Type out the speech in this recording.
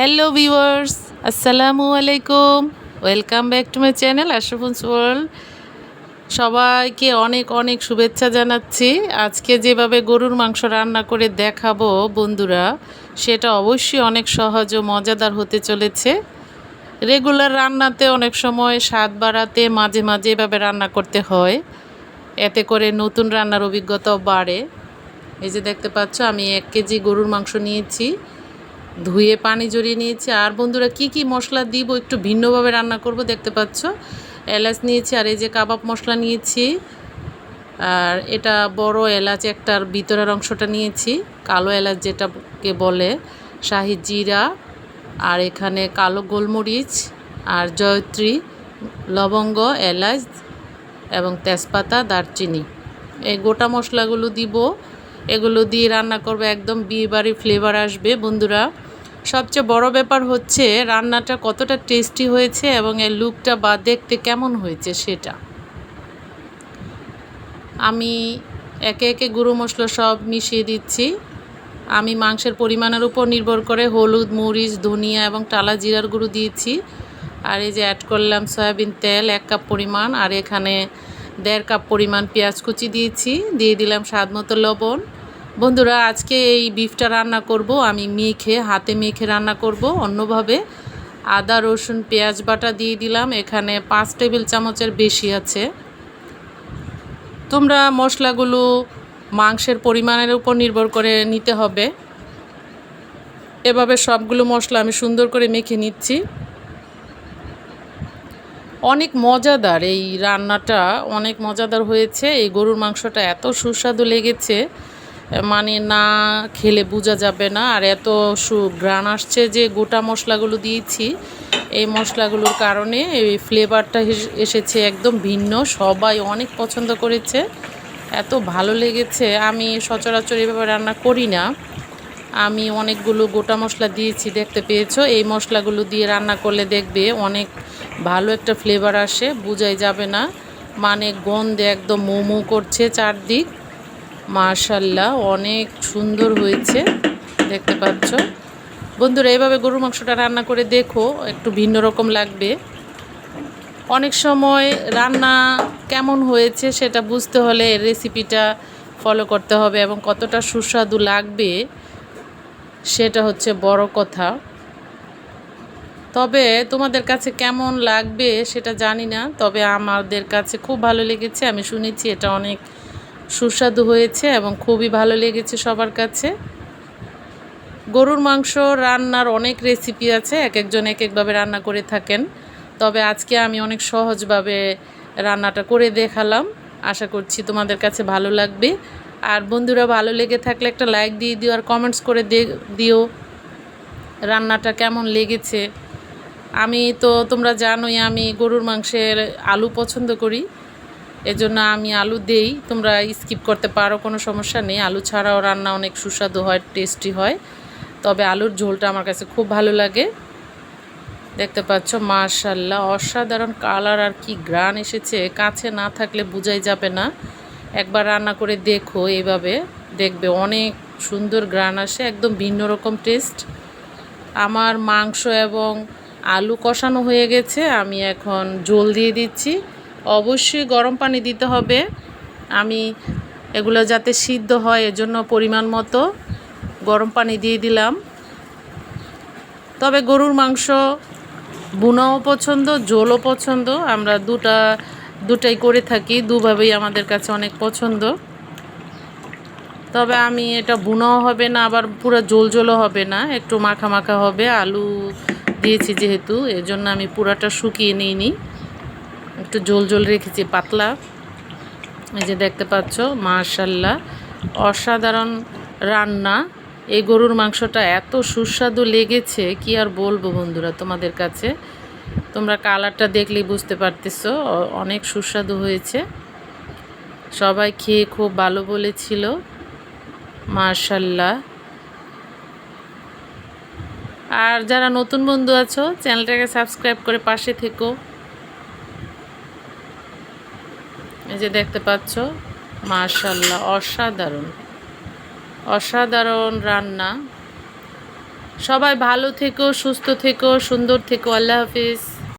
Hello viewers আসসালামু আলাইকুম welcome back to my channel Ashrafuns world সবাইকে অনেক অনেক শুভেচ্ছা জানাচ্ছি। আজকে যেভাবে গরুর মাংস রান্না করে দেখাবো বন্ধুরা, সেটা অবশ্যই অনেক সহজ ও মজাদার হতে চলেছে। রেগুলার রান্নাতে অনেক সময় স্বাদ বাড়াতে মাঝে মাঝে এভাবে রান্না করতে হয়। এতে করে নতুন রান্নার অভিজ্ঞতাও বাড়ে। এই যে দেখতে পাচ্ছ, আমি এক কেজি গরুর মাংস নিয়েছি। ধুয়ে পানি জড়িয়ে নিয়েছি। আর বন্ধুরা, কি কি মশলা দিব? একটু ভিন্নভাবে রান্না করব, দেখতে পাচ্ছ? এলাচ নিয়েছি, আর এই যে কাবাব মশলা নিয়েছি। আর এটা বড় এলাচ, একটার ভিতরের অংশটা নিয়েছি। কালো এলাচ যেটাকে বলে, শাহি জিরা। আর এখানে কালো গোলমরিচ আর জয়ত্রী, লবঙ্গ, এলাচ এবং তেজপাতা, দারচিনি। এই গোটা মশলাগুলো দিব। এগুলো দিয়ে রান্না করবে, একদম বিয়ে বাড়ির ফ্লেভার আসবে, বন্ধুরা। সবচেয়ে বড় ব্যাপার হচ্ছে, রান্নাটা কতটা টেস্টি হয়েছে এবং এর লুকটা বা দেখতে কেমন হয়েছে সেটা। আমি একে একে গুঁড়ো মশলা সব মিশিয়ে দিচ্ছি। আমি মাংসের পরিমাণের উপর নির্ভর করে হলুদ, মরিচ, ধনিয়া এবং টালা জিরার গুঁড়ো দিয়েছি। আর এই যে অ্যাড করলাম সয়াবিন তেল, এক কাপ পরিমাণ। আর এখানে দেড় কাপ পরিমাণ পেঁয়াজ কুচি দিয়েছি। দিয়ে দিলাম স্বাদ মতো লবণ। বন্ধুরা, আজকে এই বিফটা রান্না করব। আমি মেখে, হাতে মেখে রান্না করব অন্যভাবে। আদা, রসুন, পেঁয়াজ বাটা দিয়ে দিলাম। এখানে পাঁচ টেবিল চামচের বেশি আছে। তোমরা মশলাগুলো মাংসের পরিমাণের উপর নির্ভর করে নিতে হবে। এভাবে সবগুলো মশলা আমি সুন্দর করে মেখে নিচ্ছি। অনেক মজাদার এই রান্নাটা, অনেক মজাদার হয়েছে। এই গরুর মাংসটা এত সুস্বাদু লেগেছে। মানে না খেলে বোঝা যাবে না। আর এত সু গ্রান আসছে যে গোটা মশলাগুলো দিয়েছি, এই মশলাগুলোর কারণে এই ফ্লেভারটা এসেছে একদম ভিন্ন, সবাই অনেক পছন্দ করেছে। এত ভালো লেগেছে, আমি সচরাচর এভাবে রান্না করি না। আমি অনেকগুলো গোটা মশলা দিয়েছি, দেখতে পেয়েছ? এই মশলাগুলো দিয়ে রান্না করলে দেখবে অনেক ভালো একটা ফ্লেভার আসে, বোঝাই যাবে না। মানে গন্ধে একদম মোমো করছে চারদিক। মার্শাল্লাহ অনেক সুন্দর হয়েছে, দেখতে পাচ্ছ। বন্ধুরা, এভাবে গরুর মাংসটা রান্না করে দেখো, একটু ভিন্ন রকম লাগবে। অনেক সময় রান্না কেমন হয়েছে সেটা বুঝতে হলে রেসিপিটা ফলো করতে হবে এবং কতটা সুস্বাদু লাগবে সেটা হচ্ছে বড় কথা। তবে তোমাদের কাছে কেমন লাগবে সেটা জানি না, তবে আমাদের কাছে খুব ভালো লেগেছে, আমি শুনেছি এটা অনেক সুস্বাদু হয়েছে এবং খুবই ভালো লেগেছে সবার কাছে। গরুর মাংস রান্নার অনেক রেসিপি আছে, এক একজন এক একভাবে রান্না করে থাকেন। তবে আজকে আমি অনেক সহজভাবে রান্নাটা করে দেখালাম। আশা করছি তোমাদের কাছে ভালো লাগবে। আর বন্ধুরা, ভালো লেগে থাকলে একটা লাইক দিয়ে দিও আর কমেন্টস করে দিও রান্নাটা কেমন লেগেছে। আমি তো, তোমরা জানোই আমি গরুর মাংসের আলু পছন্দ করি। এজন্য আমি আলু দেই, তোমরা স্কিপ করতে পারো, কোনো সমস্যা নেই। আলু ছাড়াও রান্না অনেক সুস্বাদু হয় টেস্টি হয়। তবে আলুর ঝোলটা আমার কাছে খুব ভালো লাগে। দেখতে পাচ্ছ মার্শাল্লাহ অসাধারণ কালার আর কি গ্রান এসেছে। কাছে না থাকলে বোঝাই যাবে না। একবার রান্না করে দেখো এইভাবে, দেখবে অনেক সুন্দর গ্রান আসে, একদম ভিন্ন রকম টেস্ট আমার মাংস এবং আলু কষানো হয়ে গেছে, আমি এখন জল দিয়ে দিচ্ছি। অবশ্যই গরম পানি দিতে হবে। আমি এগুলো যাতে সিদ্ধ হয়, এজন্য পরিমাণ মতো গরম পানি দিয়ে দিলাম। তবে গরুর মাংস বুনাও পছন্দ, ঝোলও পছন্দ। আমরা দুটা, দুটাই করে থাকি, দুভাবেই আমাদের কাছে অনেক পছন্দ। তবে আমি এটা বুনাও হবে না, আবার পুরো জোল জোলও হবে না, একটু মাখা মাখা হবে। আলু দিয়েছি যেহেতু, এজন্য আমি পুরাটা শুকিয়ে নিইনি। একটু জোল জোল রেখেছি, পাতলা। এই যে দেখতে পাচ্ছ মার্শাল্লাহ অসাধারণ রান্না। এই গরুর মাংসটা এত সুস্বাদু লেগেছে, কি আর বলব বন্ধুরা তোমাদের কাছে? তোমরা কালারটা দেখলেই বুঝতে পারতেছ অনেক সুস্বাদু হয়েছে। সবাই খেয়ে খুব ভালো বলেছিল মার্শাল্লাহ আর যারা নতুন বন্ধু আছো, চ্যানেলটাকে সাবস্ক্রাইব করে পাশে থেকো এই যে দেখতে পাচ্ছ মার্শাল্লাহ অসাধারণ। অসাধারণ রান্না। সবাই ভালো থেকো, সুস্থ থেকো, সুন্দর থেকো, আল্লাহ হাফিজ।